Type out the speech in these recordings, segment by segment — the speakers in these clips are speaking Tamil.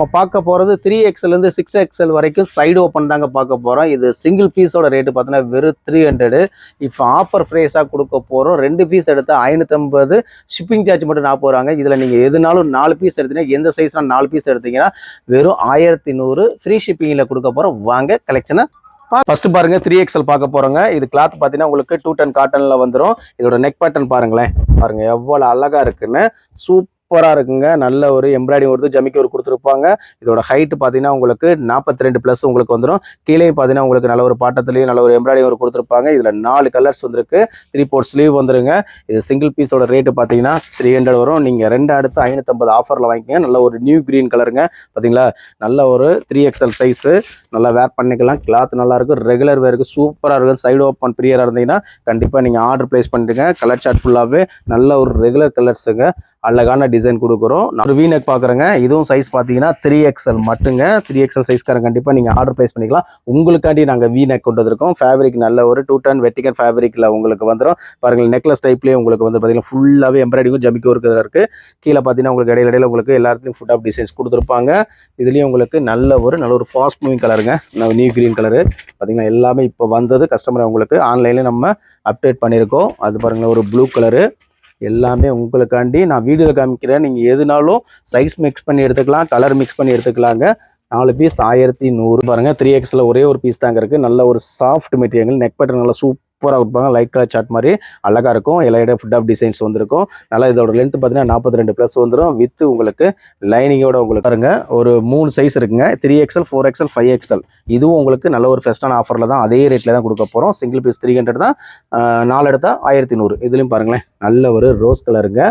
நம்ம பார்க்க போகிறது த்ரீ எக்ஸ்எல்லேருந்து சிக்ஸ் எக்ஸ்எல் வரைக்கும் சைடு ஓப்பன் தாங்க பார்க்க போகிறோம் இது சிங்கிள் பீஸோட ரேட்டு பார்த்தீங்கன்னா வெறும் த்ரீ ஹண்ட்ரடு இப்போ ஆஃபர் ப்ரைஸாக கொடுக்க போகிறோம் ரெண்டு பீஸ் எடுத்தால் ஐநூற்றம்பது ஷிப்பிங் சார்ஜ் மட்டும் நான் ரூபாங்க. இதில் நீங்கள் எதுனாலும் நாலு பீஸ் எடுத்தீங்கன்னா எந்த சைஸ்னால் நாலு பீஸ் எடுத்தீங்கன்னா வெறும் ஆயிரத்தி நூறு ஃப்ரீ ஷிப்பிங்கில் கொடுக்க போகிறோம் வாங்க கலெக்ஷனை ஃபர்ஸ்ட் பாருங்க த்ரீ எக்ஸ்எல் பார்க்க போறோங்க. இது கிளாத் பார்த்தீங்கன்னா உங்களுக்கு டூ டென் காட்டன்ல வந்துடும் இதோட நெக் பேட்டர்ன் பாருங்களேன். பாருங்க எவ்வளோ அழகா இருக்குன்னு. சூப்பராக இருக்குங்க. நல்ல ஒரு எம்ப்ராய்டிங் வருது ஜமிக்கி ஒரு கொடுத்துருப்பாங்க. இதோட ஹைட் பார்த்தீங்கன்னா உங்களுக்கு நாற்பத்தி ரெண்டு ப்ளஸ் உங்களுக்கு வந்துடும் கீழே பார்த்தீங்கன்னா உங்களுக்கு நல்ல ஒரு பாட்டத்துலேயும் நல்ல ஒரு எம்ப்ராய்டிங் ஒரு கொடுத்துருப்பாங்க. இதில் நாலு கலர்ஸ் வந்துருக்கு. த்ரீ போர்ட் ஸ்லீவ் வந்துருங்க. இது சிங்கிள் பீஸோட ரேட்டு பார்த்தீங்கன்னா த்ரீ ஹண்ட்ரட் வரும். நீங்கள் ரெண்டு அடுத்து ஐநூற்றம்பது ஆஃபரில் வாங்கிக்கங்க. நல்ல ஒரு நியூ க்ரீன் கலருங்க பார்த்தீங்களா நல்ல ஒரு த்ரீ எக்ஸ்எல் சைஸு நல்லா வேர் பண்ணிக்கலாம். கிளாத் நல்லா இருக்கும். ரெகுலர் வேருக்கு சூப்பராக இருக்கும். சைடு ஓப்பன் ப்ரியராக இருந்தீங்கன்னா கண்டிப்பாக நீங்கள் ஆர்டர் ப்ளேஸ் பண்ணிவிடுங்க கலர் சார்ட் ஃபுல்லாகவே நல்ல ஒரு ரெகுலர் கலர்ஸுங்க அழகான டிசைன் கொடுக்குறோம். நான் ஒரு பார்க்குறேங்க. இதுவும் சைஸ் பார்த்தீங்கன்னா த்ரீ எக்ஸ்எல் மட்டுங்க. த்ரீ எக்ஸ்எல் சைஸ்காரன் கண்டிப்பாக நீங்கள் ஆர்டர் ப்ளேஸ் பண்ணிக்கலாம். உங்களுக்காண்டி நாங்கள் வீனக் கொண்டு வந்திருக்கோம். ஃபேப்ரிக் நல்ல ஒரு டூ டன் வெட்டிகன் ஃபேப்ரிக்கில் உங்களுக்கு வந்துடும் பாருங்கள் நெக்லஸ் டைப்லேயே உங்களுக்கு வந்து பார்த்தீங்கன்னா ஃபுல்லாகவே எம்ப்ராய்டிங்கும் ஜமிக்கும் இருக்கிறதா இருக்குது கீழே பார்த்தீங்கன்னா உங்களுக்கு இடையில இடையில உங்களுக்கு எல்லாத்துலேயும் ஃபுட் ஆஃப் டிசைன்ஸ் கொடுத்துருப்பாங்க. இதுலேயும் உங்களுக்கு நல்ல ஒரு நல்ல ஒரு ஃபாஸ்ட் மூவிங் கலருங்க நியூ கிரீன் கலரு பார்த்தீங்கன்னா எல்லாமே இப்போ வந்தது கஸ்டமர் உங்களுக்கு ஆன்லைனில் நம்ம அப்டேட் பண்ணியிருக்கோம். அது பாருங்கள் ஒரு ப்ளூ கலரு எல்லாமே உங்களுக்காண்டி நான் வீடியோவில் காமிக்கிறேன். நீங்கள் எதுனாலும் சைஸ் மிக்ஸ் பண்ணி எடுத்துக்கலாம் கலர் மிக்ஸ் பண்ணி எடுத்துக்கலாங்க. நாலு பீஸ் ஆயிரத்தி நூறு பாருங்கள் த்ரீ எக்ஸில் ஒரே ஒரு பீஸ் தாங்க இருக்குது நல்ல ஒரு சாஃப்ட் மெட்டீரியல் நெக் பேட்டர் நல்லா சூப்பராக கொடுப்பாங்க. லைட் கலர் சார்ட் மாதிரி அழகாக இருக்கும். எல்லா இடம் ஃபுட் ஆஃப் டிசைன்ஸ் வந்திருக்கும். நல்லா இதோட லென்த் பார்த்தீங்கன்னா நாற்பத்தி ரெண்டு ப்ளஸ் வந்துடும் வித் உங்களுக்கு லைனிங்கோட உங்களுக்கு பாருங்க. ஒரு மூணு சைஸ் இருக்குங்க. Three XL four XL five XL இதுவும் உங்களுக்கு நல்ல ஒரு ஃபெஸ்டான ஆஃபரில் தான் அதே ரேட்டில் தான் கொடுக்க போகிறோம் சிங்கிள் பீஸ் த்ரீ ஹண்ட்ரட் தான். நாலு எடுத்தால் ஆயிரத்தி நூறு. இதுலேயும் பாருங்களேன். நல்ல ஒரு ரோஸ் கலருங்க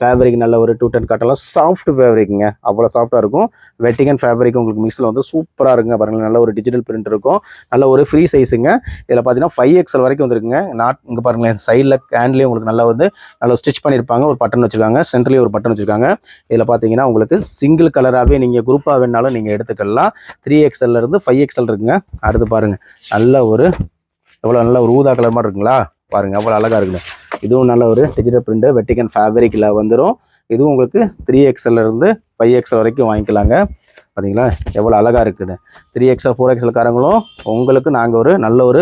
ஃபேப்ரிக் நல்ல ஒரு டூ டென் காட்டெல்லாம் சாஃப்ட் ஃபேப்ரிக்குங்க அவ்வளோ சாஃப்டாக இருக்கும். வெட்டிங் அண்ட் ஃபேப்ரிக் உங்களுக்கு மிக்ஸில் வந்து சூப்பராக இருக்குங்க. பாருங்களேன். நல்ல ஒரு டிஜிட்டல் பிரிண்ட் இருக்கும். நல்ல ஒரு ஃப்ரீ சைஸுங்க இதில் பார்த்தீங்கன்னா ஃபைவ் எக்ஸல் வரைக்கும் இருக்குங்க. நாட் இங்கே பாருங்களேன் சைடில் ஹேண்ட்லேயே உங்களுக்கு நல்லா வந்து நல்லா ஸ்டிச் பண்ணியிருப்பாங்க ஒரு பட்டன் வச்சுருக்காங்க. சென்ட்ரலேயே ஒரு பட்டன் வச்சுருக்காங்க. இதில் பார்த்தீங்கன்னா உங்களுக்கு சிங்கிள் கலராகவே நீங்கள் குரூப்பாக வேணாலும் நீங்கள் எடுத்துக்கலாம். த்ரீ இருந்து ஃபைவ் எக்ஸல் இருக்குங்க. அடுத்து பாருங்கள் நல்ல ஒரு எவ்வளோ நல்ல ஒரு ஊதா கலர் மாதிரி இருக்குங்களா? பாருங்கள் எவ்வளோ அழகாக இருக்குங்க. இதுவும் நல்ல ஒரு டிஜிட்டல் பிரிண்ட் வெட்டிகன் ஃபேப்ரிக்கில் வந்துடும் இதுவும் உங்களுக்கு த்ரீ எக்ஸ்எல்லேருந்து ஃபைவ் எக்ஸல் வரைக்கும் வாங்கிக்கலாங்க. பார்த்தீங்களா எவ்வளோ அழகாக இருக்குன்னு. த்ரீ எக்ஸல் ஃபோர் எக்ஸல் காரங்களும் உங்களுக்கு நாங்கள் ஒரு நல்ல ஒரு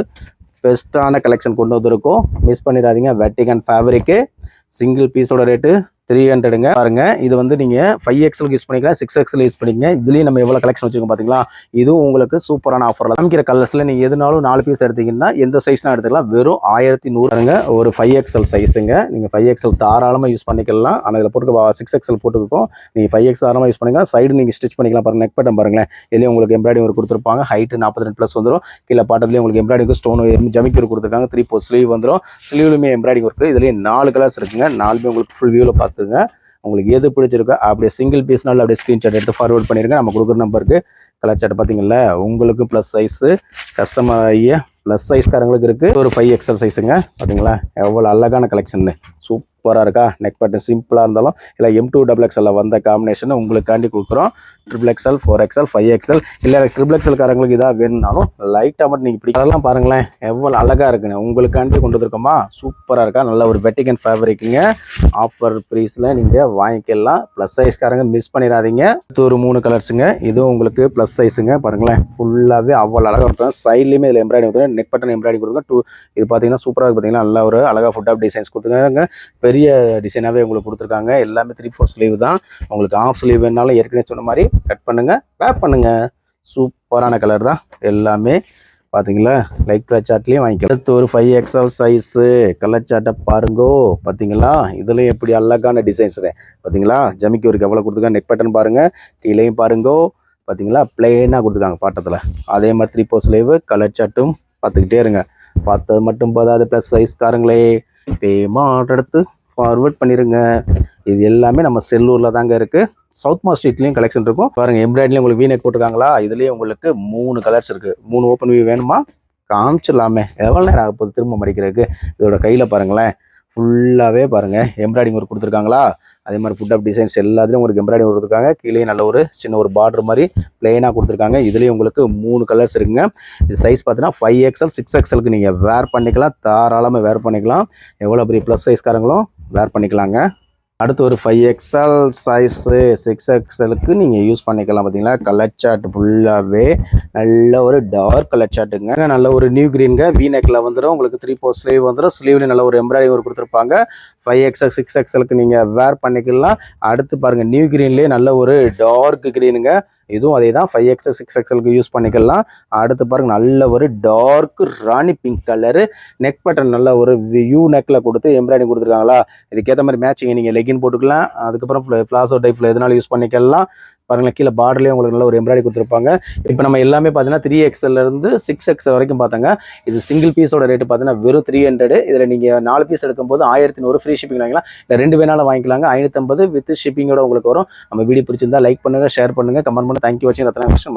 பெஸ்ட்டான கலெக்ஷன் கொண்டு வந்திருக்கோம். மிஸ் பண்ணிடாதீங்க. வெட்டிகன் ஃபேப்ரிக்கு சிங்கிள் பீஸோட ரேட்டு த்ரீ ஹண்ட்ரடுங்க பாருங்க இது வந்து நீங்கள் ஃபைவ் எக்ஸ்எல் யூஸ் பண்ணிக்கலாம் சிக்ஸ் எக்ஸல் யூஸ் பண்ணிக்கலாம். இதுலேயும் நம்ம எவ்வளோ கலெக்ஷன் வச்சுருக்கோம் பார்த்தீங்களா இதுவும் உங்களுக்கு சூப்பரான ஆஃபரில் காமிக்கிற கலர்ஸில் நீங்கள் எதுனாலும் நாலு பீஸ் எடுத்தீங்கன்னா எந்த சைஸ்னா எடுத்துக்கலாம். வெறும் ஆயிரத்தி நூறுங்க ஒரு ஃபைவ் எக்ஸல் சைஸுங்க நீங்கள் ஃபைவ் எக்ஸல் தாராளமாக யூஸ் பண்ணிக்கலாம். ஆனால் இதில் போட்டு சிக்ஸ் எக்ஸல் போட்டுருக்கோம் நீங்கள் ஃபைவ் எக்ஸ் தாராளமாக யூஸ் பண்ணிக்கலாம். சைடு நீங்கள் ஸ்டிச் பண்ணிக்கலாம். பாருங்க நெக் பட்டம் பாருங்களேன். இதுலேயும் உங்களுக்கு எம்ப்ராய்டிங் ஒரு கொடுத்துருப்பாங்க. ஹைட்டு நாற்பத்தி ரெண்டு ப்ளஸ் வந்துடும் கீழே பாட்டத்துலேயும் உங்களுக்கு எம்ப்ராய்டிங் ஸ்டோன் ஜமிக்கு ஒரு கொடுத்துருக்காங்க. த்ரீ போ ஸ்லீவ் வந்துடும் ஸ்லீவ்லையுமே எம்ப்ராய்டிங் இருக்குது இதுலேயும் நாலு கலர்ஸ் இருக்குங்க. நாலுமே உங்களுக்கு ஃபுல் வியூவில் பார்த்துங்க உங்களுக்கு எது பிடிச்சிருக்கோ அப்படியே சிங்கிள் பீஸ்னால அப்படியே ஸ்க்ரீன்ஷாட் எடுத்து ஃபார்வர்ட் பண்ணிருங்க. நம்ம கொடுக்குற நம்பருக்கு கலர் சாட் பார்த்தீங்களா உங்களுக்கு ப்ளஸ் சைஸு கஸ்டமர் ஐய ப்ளஸ் சைஸ்காரங்களுக்கு இருக்குது ஒரு ஃபைவ் எக்ஸல் சைஸுங்க பார்த்தீங்களா எவ்வளோ அழகான கலெக்ஷன்னு சூப்பர் சூப்பராக இருக்கா? நெக் பட்டன் சிம்பிளாக இருந்தாலும் இல்லை எம் டூ டபுள் எக்ஸலில் வந்த காம்பினேஷனை உங்களுக்காண்டி கொடுக்குறோம். Triple XL four XL five XL இல்லை ட்ரிபிள் எக்ஸல்காரங்களுக்கு இதாக வேணும்னாலும் லைட்டாக மட்டும் நீங்கள் பிடிக்கலாம் பாருங்களேன் எவ்வளோ அழகாக இருக்குங்க உங்களுக்காண்டி கொண்டு வந்திருக்கோமா? சூப்பராக இருக்கா? நல்ல ஒரு வெட்டிகன் ஃபேப்ரிக்குங்க ஆஃபர் ப்ரைஸில் நீங்கள் வாங்கிக்கலாம். ப்ளஸ் சைஸ்காரங்க மிஸ் பண்ணிடாதீங்க. இது ஒரு மூணு கலர்ஸுங்க இதுவும் உங்களுக்கு ப்ளஸ் சைஸுங்க பாருங்களேன் ஃபுல்லாகவே அவ்வளோ அழகாக இருக்கும். சைட்லேயுமே இதில் எம்ப்ராய்டிங் கொடுத்துருங்க நெக் பட்டன் எம்ப்ராய்டிங் கொடுங்க டூ இது பார்த்தீங்கன்னா சூப்பராக இருக்கு பார்த்தீங்கன்னா நல்ல ஒரு அழகாக ஃபுட் ஆஃப் டிசைன்ஸ் கொடுத்துருக்காங்க. பெரிய பெரிய டிசைனாகவே உங்களுக்கு கொடுத்துருக்காங்க. எல்லாமே த்ரீ ஃபோர் ஸ்லீவ் தான். உங்களுக்கு ஆஃப் ஸ்லீவ் வேணாலும் ஏற்கனவே சொன்ன மாதிரி கட் பண்ணுங்கள் பேக் பண்ணுங்கள் சூப்பரான கலர் தான். எல்லாமே பார்த்தீங்களா லைட் கலர் சார்ட்லேயும் வாங்கிக்கலாம். அடுத்து ஒரு ஃபைவ் எக்ஸல் சைஸு கலர் சார்ட்டை பாருங்கோ. பார்த்தீங்களா இதுலேயும் எப்படி அழகான டிசைன்ஸ் பார்த்தீங்களா ஜமிக்கு ஒரு எவ்வளோ கொடுத்துருக்காங்க? நெக் பட்டன் பாருங்கள் கீழேயும் பாருங்கோ. பார்த்தீங்களா பிளெயினாக கொடுத்துருக்காங்க பாட்டத்தில். அதே மாதிரி த்ரீ ஃபோர் ஸ்லீவு கலர் சார்ட்டும் பார்த்துக்கிட்டே இருங்க. பார்த்தது மட்டும் போதாது ப்ளஸ் சைஸ்காரங்களே ஆர்டர் எடுத்து ஃபார்வர்ட் பண்ணிடுங்க இது எல்லாமே நம்ம செல்லூரில் தாங்க இருக்குது சவுத் மா ஸ்ட்ரீட்லேயும் கலெக்ஷன் இருக்கும். பாருங்கள் எம்ப்ராய்டரியும் உங்களுக்கு வீனெக் போட்டிருக்காங்களா? இதுலேயும் உங்களுக்கு மூணு கலர்ஸ் இருக்குது மூணு ஓப்பன் வியூ வேணுமா? காமிச்சிடலாமே. எவ்வளோ நேரம் ஆக திரும்ப மடிக்கிறதுக்கு? இதோட கையில் பாருங்களேன். ஃபுல்லாகவே பாருங்கள் எம்ப்ராய்டிங் ஒர்க் கொடுத்துருக்காங்களா? அதே மாதிரி ஃபுட் ஆஃப் டிசைன்ஸ் எல்லாத்துலேயும் உங்களுக்கு எம்ப்ராய்டிங் ஒர்க் கொடுத்துருக்காங்க. கீழே நல்ல ஒரு சின்ன ஒரு பார்டர் மாதிரி பிளெயினாக கொடுத்துருக்காங்க. இதுலேயும் உங்களுக்கு மூணு கலர்ஸ் இருக்குங்க. இது சைஸ் பார்த்தீங்கன்னா ஃபைவ் எக்ஸல் சிக்ஸ் எக்ஸலுக்கு நீங்கள் வேர் பண்ணிக்கலாம். தாராளமாக வேர் பண்ணிக்கலாம். எவ்வளோ பெரிய ப்ளஸ் சைஸ்காரங்களும் வேர் பண்ணிக்கலாங்க. அடுத்து ஒரு ஃபைவ் எக்ஸ்எல் சைஸு சிக்ஸ் எக்ஸ்எலுக்கு நீங்கள் யூஸ் பண்ணிக்கலாம் பார்த்தீங்களா கலர் சார்ட் ஃபுல்லாகவே நல்ல ஒரு டார்க் கலர் சார்ட்டுங்க நல்ல ஒரு நியூ க்ரீனுங்க வி நெக்கில் வந்துடும் உங்களுக்கு த்ரீ ஃபோர் ஸ்லீவ் வந்துடும் ஸ்லீவ்லேயும் நல்ல ஒரு எம்ப்ராய்டிங் ஒரு கொடுத்துருப்பாங்க. ஃபைவ் எக்ஸ்எல் சிக்ஸ் எக்ஸ்எலுக்கு நீங்கள் வேர் பண்ணிக்கலாம். அடுத்து பாருங்கள் நியூ க்ரீன்லேயே நல்ல ஒரு டார்க் க்ரீனுங்க இதுவும் அதே தான் ஃபைவ் எக்ஸ் சிக்ஸ் எக்ஸ்எலுக்கு யூஸ் பண்ணிக்கலாம். அடுத்து பாருங்க நல்ல ஒரு dark Rani pink colour neck button நல்ல ஒரு யூ நெக்கில் கொடுத்து எம்ப்ராய்டிங் கொடுத்துருக்காங்களா? இதுக்கேற்ற மாதிரி மேட்சிங் நீங்கள் லெகின் போட்டுக்கலாம். அதுக்கப்புறம் பிளாசோ டைப்பில் எதனால யூஸ் பண்ணிக்கலாம். பாருங்களேன் கீழே பார்டர்லேயே உங்களுக்கு நல்ல ஒரு எம்ப்ராய்டி கொடுத்துருப்பாங்க. இப்போ நம்ம எல்லாமே பார்த்தீங்கன்னா த்ரீ எக்ஸ்எல்லேருந்து சிக்ஸ் எக்ஸ்எல் வரைக்கும் பார்த்தாங்க இது சிங்கிள் பீஸோட ரேட்டு பார்த்தீங்கன்னா வெறும் த்ரீ ஹண்ட்ரட் இதில் நீங்கள் நாலு பீஸ் எடுக்கும்போது ஆயிரத்தி நூறு ஃப்ரீ ஷிப்பிங் வாங்கிக்கலாம். இல்லை ரெண்டு வேணாலும் வாங்கிக்கலாங்க. ஐநூற்றம்பது வித் ஷிப்பிங்கோட உங்களுக்கு வரும். நம்ம வீடியோ பிடிச்சிருந்தா லைக் பண்ணுங்கள் ஷேர் பண்ணுங்கள் கமெண்ட் பண்ணி. தேங்க்யூ வச்சு ரத்னா கிருஷ்ணன்